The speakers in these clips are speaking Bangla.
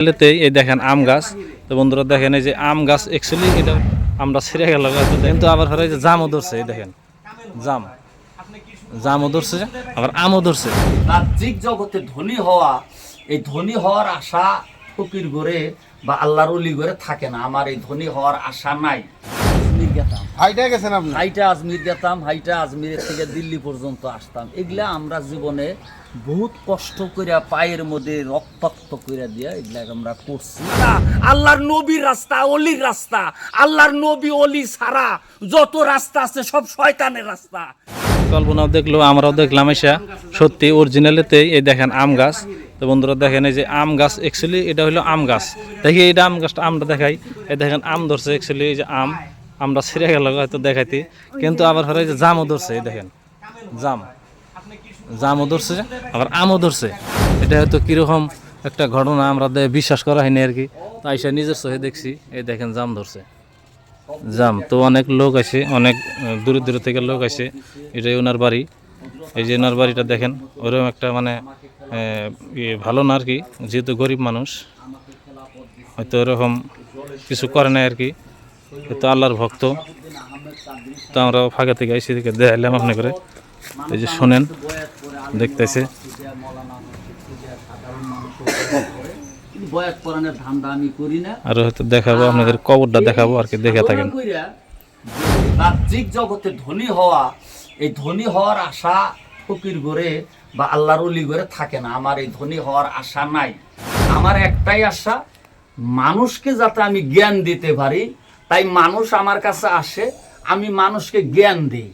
এই দেখেন আম গাছ। তো বন্ধুরা দেখেন এই যে আম গাছ অ্যাকচুয়ালি এটা আমরা ছিঁড়ে গেল কিন্তু আবার হরে যে জামও ধরছে এই দেখেন। জাম। জামও ধরছে আবার আমও ধরছে। রাজ্যিক জগতে ধনী হওয়া এই ধনী হওয়ার আশা ফকির ঘরে বা আল্লাহর উলি ঘরে থাকে না। আমার এই ধনী হওয়ার আশা নাই। গেতাম হাইটা গেছেন আপনি? হাইটা আজমির গেতাম হাইটা আজমিরের থেকে দিল্লি পর্যন্ত আসতাম। এগুলা আমরা জীবনে বহুত কষ্ট কইরা পায়ের মধ্যে রক্তাক্ত কইরা দিয়া এগুলা আমরা করছি। আল্লাহর নবীর রাস্তা অলির রাস্তা। আল্লাহর নবী অলি ছাড়া যত রাস্তা আছে সব শয়তানের রাস্তা। কল্পনাও দেখল আমরাও দেখলাম এসা। সত্যি অরিজিনালিতেই এই দেখেন আম গাছ। তো বন্ধুরা দেখেন এই যে আম গাছ অ্যাকচুয়ালি এটা হলো আম গাছ। দেখি এটা আম গাছটা আমটা দেখাই। এই দেখেন আম ধরছে অ্যাকচুয়ালি এই যে আম। আমরা ছিঁড়ে গেল হয়তো দেখাইতে। কিন্তু আবার হরে যে জামও ধরছে দেখেন। জাম। জামও ধরছে আবার আমও ধরছে। এটা হয়তো কীরকম একটা ঘটনা আমরা বিশ্বাস করা হয়নি আর কি। তো আইসা নিজের চোখে দেখছি, এই দেখেন জাম ধরছে। জাম, তো অনেক লোক আছে অনেক দূরে দূরে থেকে লোক আছে এটাই ওনার বাড়ি। এই যে ওনার বাড়িটা দেখেন ওরকম একটা মানে ইয়ে ভালো না আর কি, যেহেতু গরিব মানুষ, হয়তো ওরকম কিছু করে না আর কি। তো আল্লাহর ভক্ত। তো আমরা ফাঁকা থেকে এসে থেকে দেখাইলাম আপনি করে। এই যে শোনেন, দেখতেছে। আর হয়তো দেখাবো, আপনাদের কবরটা দেখাবো আর কি, দেখে থাকেন। বাহ্যিক জগতে ধনী হওয়া, এই ধনী হওয়ার আশা ফকির করে বা আল্লাহর অলি করে থাকে না। আমার এই ধনী হওয়ার আশা নাই। আমার একটাই আশা, মানুষকে যাতে আমি জ্ঞান দিতে পারি তাই মানুষ আমার কাছে আসে, আমি মানুষকে জ্ঞান দিই।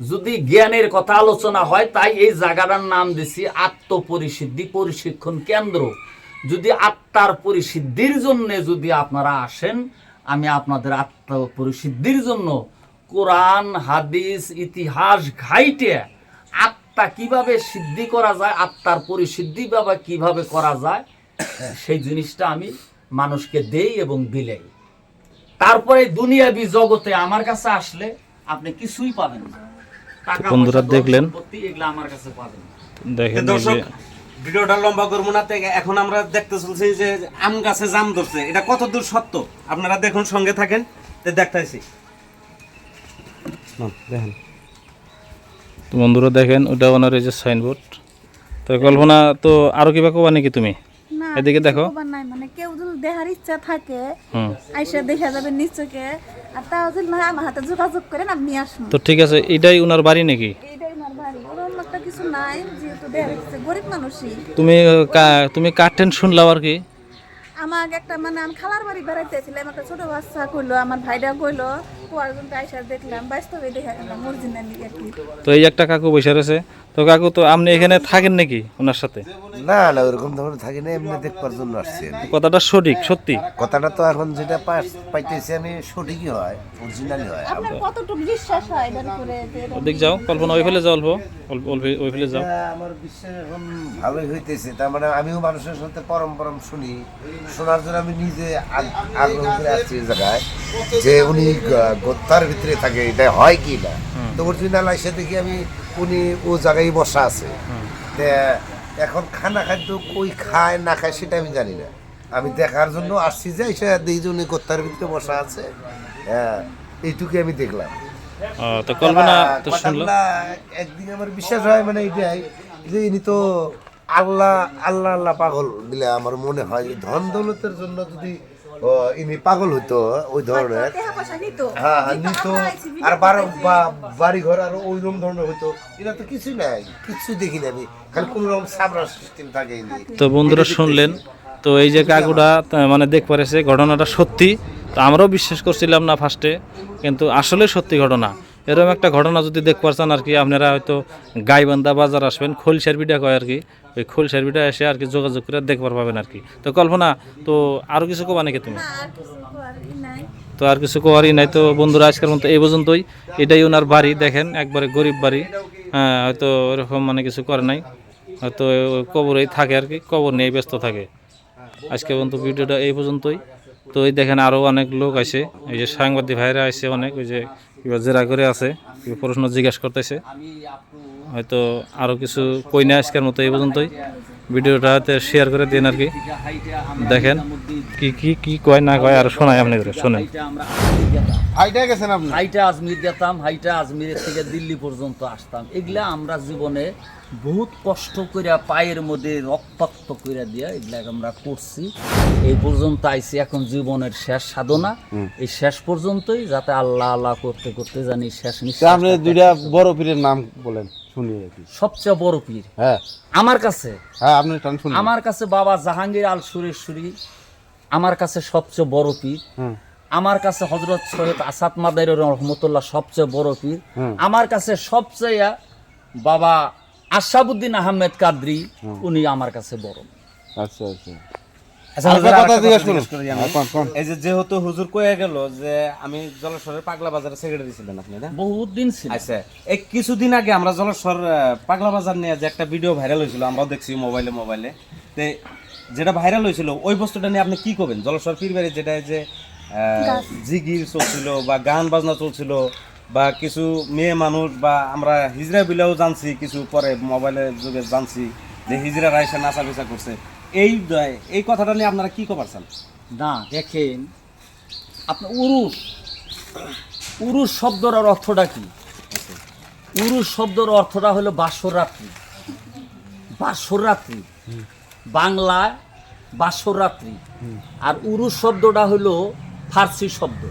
যদি জ্ঞানের কথা আলোচনা হয়, তাই এই জায়গাটার নাম দিছি আত্মপরিসিদ্ধি প্রশিক্ষণ কেন্দ্র। যদি আত্মার পরিসিদ্ধির জন্য যদি আপনারা আসেন, আমি আপনাদের আত্মপরিসিদ্ধির জন্য কোরআন, হাদিস, ইতিহাস ঘাইটে আত্মা কীভাবে সিদ্ধি করা যায়, আত্মার পরিসিদ্ধি বাবা কীভাবে করা যায়, সেই জিনিসটা আমি মানুষকে দেই এবং বিলেই। তারপরে দুনিয়াবি জগতে আমার কাছে আসলে আপনি কিছুই পাবেন না। টাকা বন্ধুরা দেখলেন? এগুলো আমার কাছে পাবেন দেখেন দর্শক ভিডিওটা লম্বা করব না এখন আমরা দেখতে চলছি যে আম গাছে জাম ধরছে। এটা কত দূর সত্য? আপনারা দেখুন সঙ্গে থাকেন। তো দেখতেছি। দেখেন। তো বন্ধুরা দেখেন ওটা ওনার এই যে সাইনবোর্ড তো কল্পনা তো আরও কিবা কবা নাকি তুমি? এদিকে দেখো। নাই মানে কেউ যদি দেখার ইচ্ছা থাকে আইসা দেখা যাবে নিশ্চয়কে। আর তাও যদি না আমার হাতে যোগাযোগ করেন আমি আসব। তো ঠিক আছে এটাই ওনার বাড়ি নাকি? একটা তুমি তুমি কাটেন আর কি? মানে আমি খালার বাড়ি বেড়াইতেছিলাম একটা ছোট বাচ্চা কইলো আমার ভাইটা কইলো আইসা দেখলাম বাস্তবে দেখা গেলাম অরিজিনালি তো এই একটা কাকু বসে রয়েছে। তো কাকু তো আপনি এখানে থাকেন নাকি ওনার সাথে? না না ওরকম ধরনের থাকি না এমনি দেখবার জন্য আসছি আমি। কথাটা সঠিক সত্যি? কথাটা তো এখন যেটা পাস পাইতেছি আমি সঠিকই হয় অরিজিনালি হয়। আপনার কতটুকু বিশ্বাস হয় এটার উপরে ওদিক যাও কল্পনা ওই ফেলে যাও অল্প ওই ফেলে যাও। হ্যাঁ, আমার বিশ্বাস এখন ভালোই হইতেছে তার মানে আমিও মানুষের সাথে পরম পরম শুনি। শোনার জন্য আমি নিজে আগ- আগ্রহ করে আসছি এই জায়গায় যে উনি গত্তার ভিতরে থাকে এটা হয় কি না? তো অরিজিনাল আইসা দেখি আমি উনি ও জায়গায় বসা আছে। এখন খানা খাদ্য কই খায় না খায় সেটা আমি জানি না। আমি দেখার জন্য আসছি যে এসে যে উনি ভিতরে বসা আছে। হ্যাঁ এইটুকু আমি দেখলাম। তো কল্পনা তো শুনলো। আমার বিশ্বাস হয় মানে এটাই যে ইনি তো আল্লাহ আল্লাহ আল্লাহ পাগল দিলে আমার মনে হয়। ধন দৌলতের জন্য যদি ইনি পাগল হইতো ওই ধরনের। হ্যাঁ নিত। আর বারো বাড়ি ঘর আর ওই রকম ধরনের হইতো। এটা তো কিছু নাই কিছু দেখি না আমি। খালি কোন রকম সাবরা সিস্টেম থাকে তো বন্ধুরা শুনলেন তো এই যে কাকুটা তা- মানে দেখ পারেছে ঘটনাটা সত্যি। তো আমরাও বিশ্বাস করছিলাম না ফার্স্টে কিন্তু আসলে সত্যি ঘটনা। এরকম একটা ঘটনা যদি দেখ পারছেন আর কি আপনারা হয়তো গাইবান্ধা বাজার আসবেন খোল সার্বিটা কয় আর কি ওই খোল সার্বিটা এসে আর কি যোগাযোগ করে দেখবার পাবেন আর কি। তো কল্পনা তো আরও কিছু কবা নাকি তুমি? তো আর কিছু কোয়ারই নাই। তো বন্ধুরা আজকের মতো এই পর্যন্তই। এটাই ওনার বাড়ি দেখেন একবারে গরিব বাড়ি। হ্যাঁ হয়তো এরকম মানে কিছু করে নাই। হয়তো কবরেই থাকে আর কি কবর নিয়ে ব্যস্ত থাকে। আজকে পর্যন্ত ভিডিওটা এই পর্যন্তই। তো এই দেখেন আরও অনেক লোক আছে এই যে সাংবাদিক ভাইরা আসে অনেক ওই যে কিবা জেরা করে আছে কিবা প্রশ্ন জিজ্ঞাসা করতেছে। হয়তো আরও কিছু কই না আজকের মতো এই পর্যন্তই। ভিডিওটাতে শেয়ার করে দিন আর কি। দেখেন কি কি কি কয় না কয়, আর শোনায় আপনি করে শোনেন। হাইটা গেছেন আপনি? হাইটা আজমির যেতাম হাইটা আজমিরের থেকে দিল্লি পর্যন্ত আসতাম। এগুলা আমরা জীবনে বহুত কষ্ট করে পায়ের মধ্যে রক্তাক্ত করে দিয়া এগুলা আমরা করছি। এই পর্যন্ত আইছি এখন জীবনের শেষ সাধনা। এই শেষ পর্যন্তই যাতে আল্লাহ আল্লাহ করতে করতে জানি শেষ নিঃশ্বাস আপনি দুইটা বড় পীরের নাম বলেন শুনি সবচেয়ে বড় পীর। হ্যাঁ। আমার কাছে? হ্যাঁ আপনি আমার কাছে বাবা জাহাঙ্গীর আল সুরেশ্বরী আমার কাছে সবচেয়ে বড় পীর। আমার কাছে হজরত সৈয়দ আসাদ মাদাইর রহমতুল্লাহ সবচেয়ে বড় পীর। আমার কাছে সবচেয়ে বাবা আশাবুদ্দিন আহমেদ কাদরি উনি আমার কাছে বড়। আচ্ছা আচ্ছা। আচ্ছা, আরেকটা হুজুর, কথা আরেকটা জিজ্ঞেস জিজ্ঞেস করুন। করি আমি। কোন, কোন? এই যে যেহেতু হুজুর কয়ে গেল যে আমি জলেশ্বরের পাগলা বাজারে সেক্রেটারি ছিলেন আপনি না? বহুত দিন ছিল। আচ্ছা এই কিছুদিন আগে আমরা জলেশ্বর পাগলা বাজার নিয়ে যে একটা ভিডিও ভাইরাল হয়েছিল আমরাও দেখছি মোবাইলে মোবাইলে। তে যেটা ভাইরাল হয়েছিল ওই বস্তুটা নিয়ে আপনি কি করবেন? জলেশ্বর পীরবাড়ি যেটা যে জিগির চলছিল বা গান বাজনা চলছিল বা কিছু মেয়ে মানুষ বা আমরা হিজরা বিলাও জানছি কিছু পরে মোবাইলের যুগে জানছি যে হিজরা রাইসা নাচা বেচা করছে। এই এই কথাটা নিয়ে আপনারা কি করছেন না দেখেন আপনার উরুষ উরুষ শব্দর অর্থটা কি? উরুষ শব্দর অর্থটা হলো বাসরাত্রি বাসরাত্রি বাংলায় বাসরাত্রি আর উরুষ শব্দটা হলো ফার্সি শব্দ।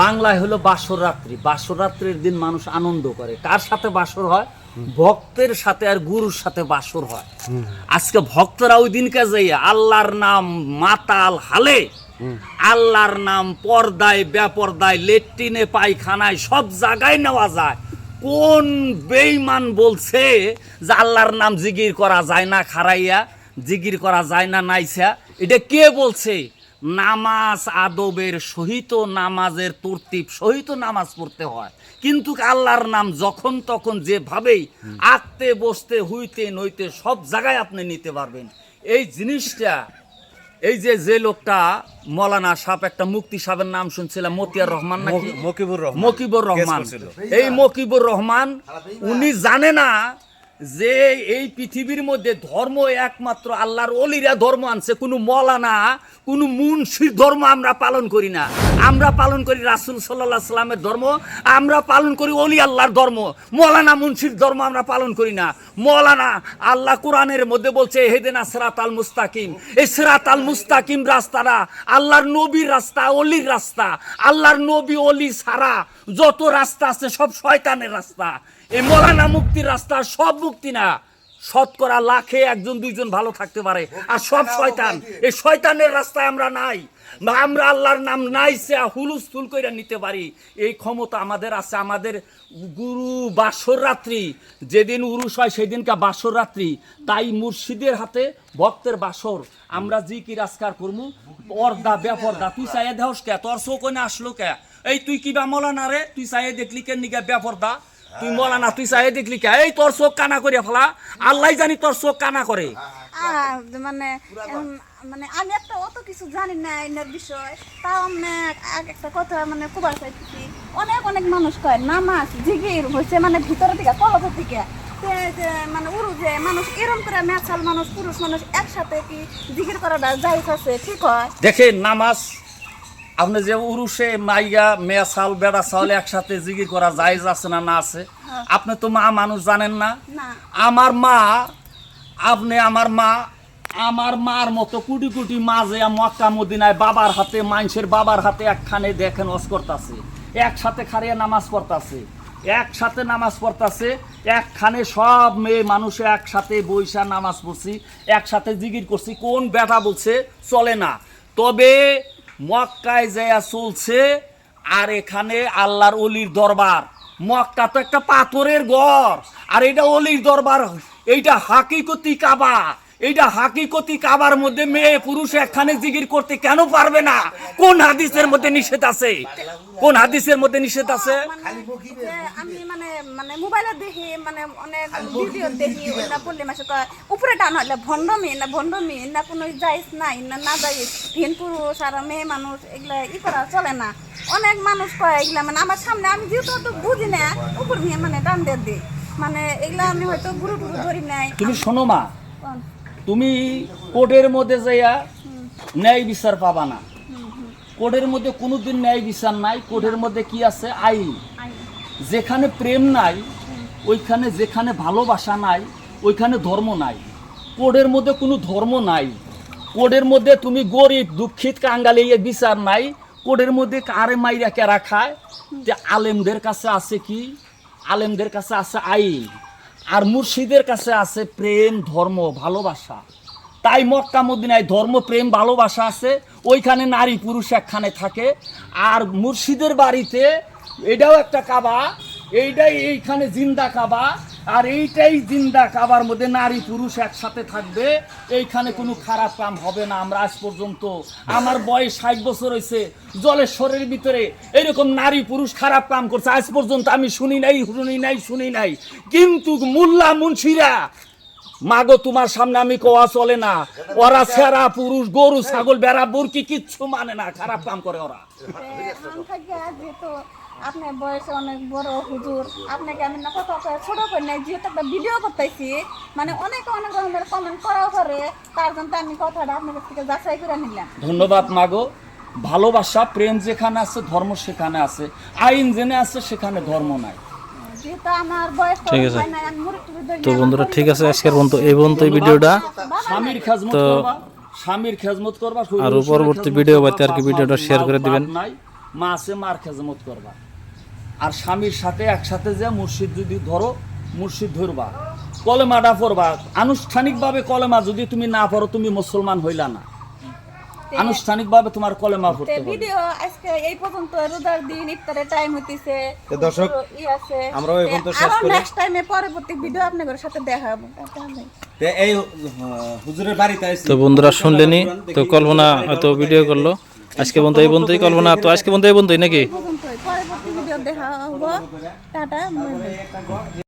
বাংলায় হলো বাসরাত্রি বাসরাত্রির দিন মানুষ আনন্দ করে। কার সাথে বাসর হয়? ভক্তের সাথে আর গুরুর সাথে বাসর হয়। আজকে ভক্তরা ওই দিনকে যাইয়া আল্লাহর নাম মাতাল হালে, আল্লাহর নাম পর্দায়, বেপর্দায়, লেট্রিনে, পায়খানায়, সব জায়গায় নেওয়া যায়। কোন বেইমান বলছে যে আল্লাহর নাম জিগির করা যায় না, খারাইয়া, জিগির করা যায় না, নাইসা? এটা কে বলছে? নামাজ আদবের সহিত নামাজের তরতিব সহিত নামাজ পড়তে হয়। কিন্তু আল্লাহর নাম যখন তখন যেভাবেই আঁকতে বসতে হইতে নইতে সব জায়গায় আপনি নিতে পারবেন। এই জিনিসটা এই যে যে লোকটা মৌলানা সাপ একটা মুক্তি সাহেবের নাম শুনছিলাম মতিয়ার রহমান নাকি? মকিবুর রহমান। মকিবুর রহমান। এই মকিবুর রহমান উনি জানে না যে এই পৃথিবীর মধ্যে ধর্ম একমাত্র আল্লাহর অলিরা ধর্ম আনছে, কোনো মলানা, কোনো মুন্সির ধর্ম আমরা পালন করি না। আমরা পালন করি রাসুল সাল্লাহ সাল্লামের ধর্ম, আমরা পালন করি অলি আল্লাহর ধর্ম। মৌলানা, মুন্সির ধর্ম আমরা পালন করি না। মৌলানা, আল্লাহ কোরআনের মধ্যে বলছে হেদেনা সেরাত আল মুস্তাকিম। এই সেরাত আল মুস্তাকিম রাস্তাটা আল্লাহর নবীর রাস্তা, অলির রাস্তা। আল্লাহর নবী অলি ছাড়া যত রাস্তা আছে সব শয়তানের রাস্তা। এই মৌলানা মুক্তির রাস্তা সব মুক্তি না। শতকরা লাখে একজন দুইজন ভালো থাকতে পারে। আর সব শয়তান। এই শয়তানের রাস্তায় আমরা নাই। আমরা আল্লাহর নাম নাই সে হুলুস ফুল করে নিতে পারি। এই ক্ষমতা আমাদের আছে। আমাদের গুরু বাসর রাত্রি। যেদিন উরুষ হয় সেদিনকা বাসর রাত্রি। তাই মুর্শিদের হাতে ভক্তের বাসর। আমরা জি কি রাজকার করমু। পর্দা বেপর্দা। তুই চাইয়ে দেহস কে? তোর চৌকনে আসলো কে? এই তুই কিবা মলানা রে? তুই চাইয়ে দেখলি কে নিকা বেপর্দা? তুই মলানা তুই চাইয়ে দেখলি কে? এই তোর চোখ কানা করে ফেলা। আল্লাহ জানি তোর চোখ কানা করে মানে মানে আমি একটা অত কিছু জানি না এনার বিষয়। তাও আমি এক একটা কথা মানে কুবার চাইতেছি। অনেক অনেক মানুষ কয় নামাজ জিগির হয়েছে মানে ভিতরে থেকে কলপের থেকে মানে উরু যে মানুষ এরম করে মেছাল মানুষ পুরুষ মানুষ একসাথে কি জিগির করাটা যাইজ আছে ঠিক হয়? দেখে নামাজ আপনি যে উরুষে মাইয়া মেয়া চাল বেড়া চাল একসাথে জিগির করা জায়েজ আছে না না আছে? আপনি তো মা মানুষ জানেন না? আমার মা আপনি আমার মা আমার মার মতো কোটি কোটি মা যে মক্কা মদিনায় বাবার হাতে মানুষের বাবার হাতে একখানে দেখেন অস করতাছে। একসাথে খারিয়া নামাজ পড়তাছে। একসাথে নামাজ পড়তাছে। একখানে সব মেয়ে মানুষে একসাথে বৈশা নামাজ পড়ছি একসাথে জিগির করছি। কোন ব্যাটা বলছে চলে না। তবে মক্কায় যাইয়া চলছে, আর এখানে আল্লাহর অলির দরবার। মক্কা তো একটা পাথরের ঘর, আর এটা অলির দরবার, এইটা হাকিকতি কাবা। এইটা হাকিকতি কাবার মধ্যে মেয়ে পুরুষ একখানে জিগির করতে কেন পারবে না? কোন হাদিসের মধ্যে নিষেধ আছে? কোন হাদিসের মধ্যে নিষেধ আছে? মানে আমি মানে মানে মোবাইলে দেখি মানে অনেক ভিডিও দেখি ওটা পড়লে মাসে উপরে টান হলে ভণ্ডমি না ভণ্ডমি না কোনো যাইস নাই না না যাইস ভিন পুরুষ আর মেয়ে মানুষ এগুলা ই করা চলে না। অনেক মানুষ কয় এগুলা মানে আমার সামনে আমি যেহেতু অত বুঝি না উপর নিয়ে মানে টান দিয়ে দিই। মানে এগুলা আমি হয়তো গুরু টুরু ধরি নাই। তুমি শোনো মা? তুমি কোর্টের মধ্যে যাইয়া ন্যায় বিচার পাবা না। কোর্টের মধ্যে কোনোদিন ন্যায় বিচার নাই, কোর্টের মধ্যে কি আছে? আইন। যেখানে প্রেম নাই, ওইখানে যেখানে ভালোবাসা নাই, ওইখানে ধর্ম নাই। কোডের মধ্যে কোনো ধর্ম নাই। কোডের মধ্যে তুমি গরিব, দুঃখিত কাঙ্গালি বিচার নাই। কোডের মধ্যে কারে মাইরা কেরা খায় যে আলেমদের কাছে আছে কি? আলেমদের কাছে আছে আইন। আর মুর্শিদের কাছে আছে প্রেম, ধর্ম, ভালোবাসা। তাই মক্কা মদিনায় ধর্ম, প্রেম, ভালোবাসা আছে। ওইখানে নারী, পুরুষ একখানে থাকে। আর মুর্শিদের বাড়িতে এটাও একটা কাবা। এইটাই এইখানে জিন্দা কাবা। আর এইটাই জিন্দা কাবার মধ্যে নারী পুরুষ একসাথে থাকবে, এইখানে কোনো খারাপ কাম হবে না আমরা আজ পর্যন্ত। আমার বয়স ষাট বছর হয়েছে জলেশ্বরের ভিতরে এরকম নারী পুরুষ খারাপ কাম করছে, আজ পর্যন্ত আমি শুনি নাই শুনি নাই শুনি নাই। কিন্তু মোল্লা মুন্সিরা, মাগো তোমার সামনে আমি কোয়া চলে না। ওরা সেরা পুরুষ, গরু, ছাগল, বেড়া, বুরকি কিচ্ছু মানে না, খারাপ কাম করে ওরা। আপনার বয়সে অনেক বড় হুজুর। আপনাকে আমি না কথা কয়ে ছোট করে নাই যেহেতু একটা ভিডিও করতেছি মানে অনেক অনেক রকমের কমেন্ট করাও করে তার জন্য আমি কথাটা আপনার কাছ থেকে যাচাই করে নিলাম। ধন্যবাদ মাগো। ভালোবাসা প্রেম যেখানে আছে ধর্ম সেখানে আছে। আইন জেনে আছে সেখানে ধর্ম নাই। ঠিক আছে। তো বন্ধুরা ঠিক আছে আজকের পর্যন্ত এই পর্যন্ত এই ভিডিওটা। স্বামীর খেজমত তো- স্বামীর খেজমত করবা আরও পরবর্তী ভিডিও করবা, পাইতে আর কি ভিডিওটা শেয়ার করে দিবেন। নাই মা আছে মার খেজমত করবা। আর স্বামীর সাথে একসাথে যে মুর্শিদ যদি ধরো মুর্শিদ ধরবা কলেমাটা পড়বা আনুষ্ঠানিকভাবে কলেমা যদি তুমি না পড়ো তুমি মুসলমান হইলা না। আনুষ্ঠানিকভাবে তোমার কলেমা পড়তে হবে। ভিডিও আজকে এই পর্যন্ত রোজার দিন ইফতারের টাইম হইতিছে। তো দর্শক, ই আছে। পর্যন্ত শেষ করি। নেক্সট টাইমে পরবর্তী ভিডিও আপনাদের সাথে দেখা হবে। তো এই হুজুরের বাড়িতে আইছি। তো বন্ধুরা শুনলেনি তো কল্পনা হয়তো ভিডিও করল। আজকে বন্ধু এই পর্যন্তই কল্পনা তো আজকে পর্যন্ত এই পর্যন্তই নাকি? দেখা হব টাটা